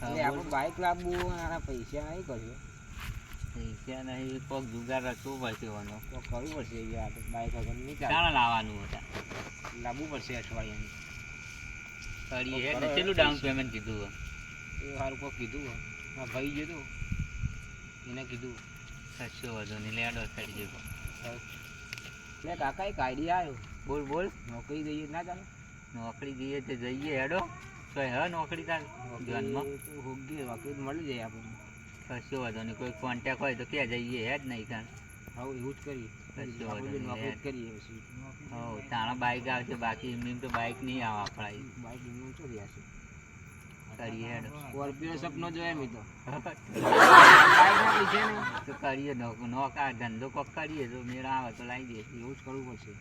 એટલે આપણે બાઈક લાવવું આના પૈસા નહીં કર્યો. પૈસા નહીં કોક જુગાર રચવું પડશે એનો તો કરવું પડશે યાર બાઈક વગર નહીં ચાલે. લાવવાનું હતા. લાવવું પડશે અઠવાડિયાની. કરીએ હે ને કેટલું ડાઉન પેમેન્ટ કીધું એ સારું કોઈ કીધું હો. ભાઈ જતો એને કીધું. કશો વાંધો નહીં લેડો ચડી જજો એટલે કાકા એક આઈડિયા આવ્યો બોલ બોલ. નોકરી દઈએ ના ચાલે? નોકરી જઈએ તો જઈએ હેડો. તો હે નોકરી તાર ધ્યાનમાં? હોગી નોકરી મળી જાય આપણને. કશો વાંધો નહીં કોઈ કોન્ટેક હોય તો ક્યાં જઈએ હે જ નહીં કાં હા એવું જ કરીએ. નોકરી કરીએ પછી હો તાણા બાઈક આવશે બાકી એમ તો બાઈક નહીં આવે આપણા બાઈક એમનું તો રહ્યા છે કરીએ હેડો. સ્કોર્પિયો સપનો જોયા મેં તો. તો બાઈકના પૈસા નહીં કરીએ ધંધો કોક કરીએ તો મેળા આવે તો લાવી દે એવું જ કરવું પડશે.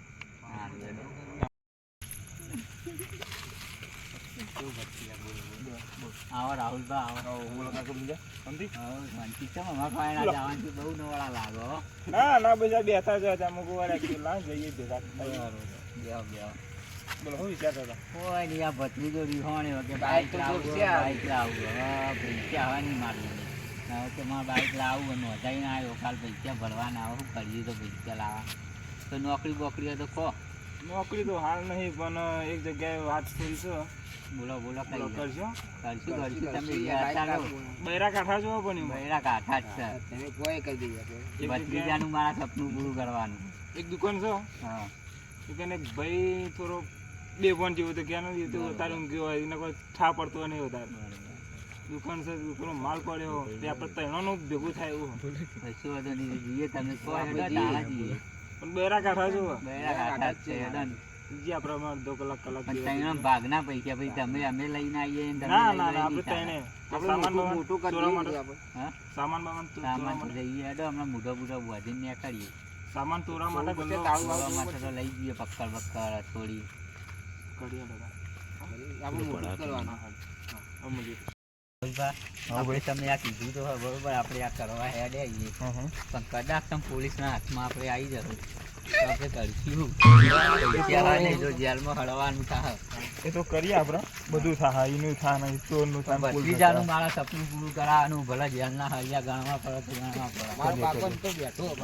આવો રાહુલભાઈ આવો. બોલો કાકા બીજા સમજી શાંતિ? છે મમ્મા ખાવાના જવાનથી બહુ નવળા લાગો. ના ના બધા બેઠા છે વાર actually ના જઈએ ભેગા બેહો બેહો. બોલો શું વિચારતા હતા કોઈ નહીં આ ભત્રીજો રીહોણ્યો કે બાઈક બાઈક તો લાવું લાવું હવે પૈસા હવા કે મારા બાઈક લાવું નોંધાઈને આવ્યો કાલ પૈસા ભરવાના આવે શું કરીએ તો પૈસા લાવવા તો નોકરી બોકરી તો કહો નોકરી તો હાલ નહીં પણ એક જગ્યાએ વાત થઈ છે. બોલો કઈ કરજો કરશું કરશું તમે. બૈરા કાઠા જો પણ બૈરા કાઠા જ છે. તમે કોઈ કરી દીધું ભત્રીજાનું મારા સપનું પૂરું કરવાનું. એક દુકાન છે? હા. એક ભાઈ થોડો બે ફોન જેવું તો ક્યાં નથી તો તારે વધારે ગયો એને કોઈ ઠા પડતો નહીં વધારે દુકાન છે દુકાનો માલ પડ્યો તે આપણે ત્રણોનું ભેગું થાય એવું. કશું વાંધો નહીં જઈએ તમે આપણે જઈએ. તાણા પણ બૈરા કાંઠા જો બૈરા કાંઠા છે હેડો ને. બીજી આપણે કલાક કલાક પણ ભાગના પૈસા પછી તમે અમે લઈને આવીએ ના ના ના આપણે નહીં સામાન મોટું કરી માટે આપણે. સામાન બામાન સામાન જઈએ હેડો હમણાં મોઢો બુઢો વધીને નીકળીએ સામાન તોરવા માટે જોવા વાળું માટે તો લઈ જઈએ પક્કડ બક્કડ થોડી. કરીએ બધા આપણે મોટું કરવાનું. અમુજી આપણે તમે આ કીધું તો બરોબર આપણે આ કરવા હેડે આવીએ. પણ કદાચ તમે પોલીસના હાથમાં આપણે આવી જવું તો આપણે કરશું. પૈસા જો જેલમાં હળવાનું થાય. એ તો કરીએ આપણે. બધું થાય એનું થાય નહીં ચોરનું થાય પણ ભત્રીજાનું મારા સપનું પૂરું કરાવવાનું. ભલે જેલના હૈયા ગણવા પડે તો ગણવા પડે. મારો કાકો તો બેઠો હતો.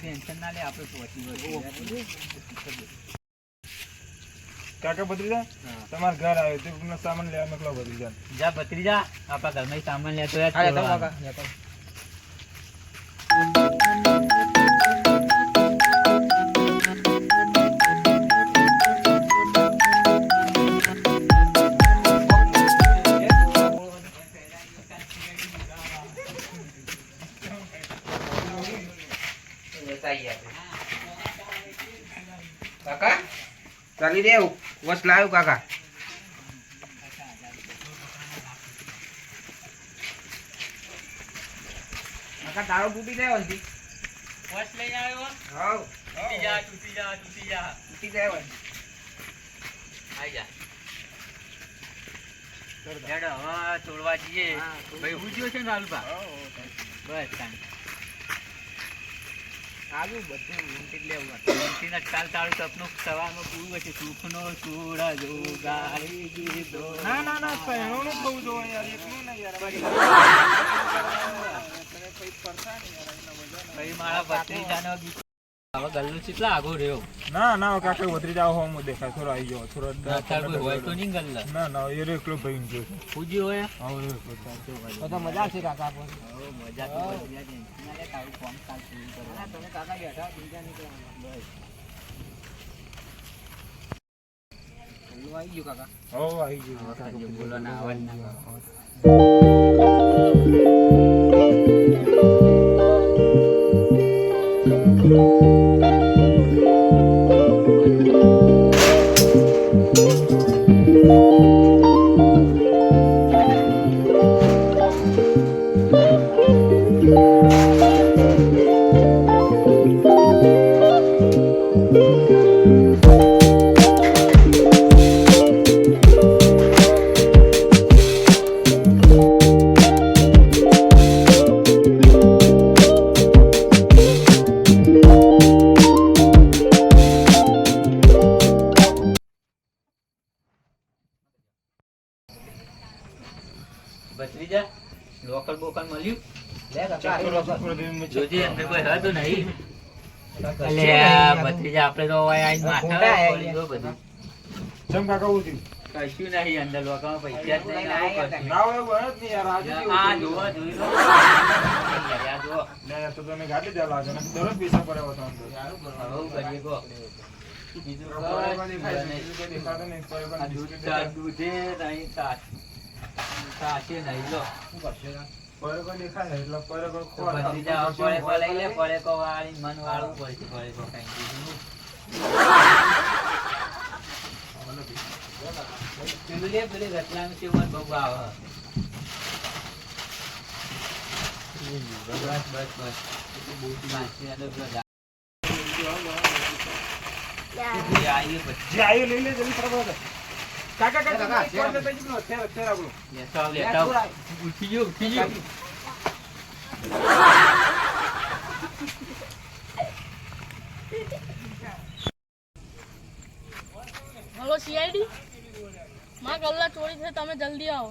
ટેન્શન ના લે આપણે પહોંચી. કાકા ભત્રીજા હા. તમારા ઘર આવ્યો તો તમને સામાન લેવા મોકલો ભત્રીજા જા ભત્રીજા આપણા ઘરમાં સામાન લેતો યાદ હા, લેતો કરવાનો. કાકા, લેતો. કાકા ચાલી રે વસ લાવ્યું કાકા. કાકા તારો તૂટી જાય વંશી વોચ લઈને આવ્યો? હા તૂટી જા તૂટી જા તૂટી જા. તૂટી જાય વંશી આઈ જા. હેડો હવે તોડવા જઈએ. ભાઈ હું જ્યો છે ને લાલબા બસ તાન આજુ બધું ઊંટી લેવું હતું. એમસીના ચાલ તારું સપનું સવારમાં પૂરું હશે સુખનો સૂરજ ઉગાડી દીધો ના ના ના બહુ જોવા યાર યાર ના. ભાઈ મારા ભત્રીજાનો ગીત હવે ગલ્લો કેટલા આગો રહ્યો? ના ના કાકા જાવ હો હું દેખાય થોડો આવી ગયો થોડો તાર કોઈ હોય તો નહીં ગલ્લા ના ના એ એકલો ભાઈ ગયો પૂજી હોય? હા ચાલતો બધા મજા છે કાકા પણ હવે મજા તો ટેન્શન ના લે તારું ફોન કાલ પૂરું કરો તમે કાકા બેઠા બીજા નહીં બસ. આવી ગયો કાકા. હો આવી ગયો. બોલો ના આવન ના લોકલ બોકલ મળ્યું? જોજે અંદર કોઈ હતું નહીં. ભત્રીજા આપણે તો હવે માથા બધું. ચમ કાકા ઉઠી કશું નહીં અંદર લોકોમાં પૈસા જ નહીં આજે આ થયું? જોઈ લો આ જુઓ. ના યાર, તો તમે ગાડી જ લાગે ને દરરોજ પૈસા પડે હોત આમ કરીએ કહો બીજું દેખાતું નહીં. દૂધે નહીં તાસ તાસે નહીં લો શું કરશે કાકા? દેખાય છે, એટલે બરાબર તો બધી જાઓ પડે લઈ લે પડે કો વાળી મન રતલામી સેવન બહુ આવે બસ બસ બસ માસી અને જે લઈ લે. કાકા કાકા કાકા, એક વાર લેતા જજો, અત્યારે અત્યારે લેતા આવ, લેતા આવ. ઉઠી ગયો ઉઠી ગયો. હલો સીઆઈડી માં કલાક ચોરી છે તમે જલ્દી આવો.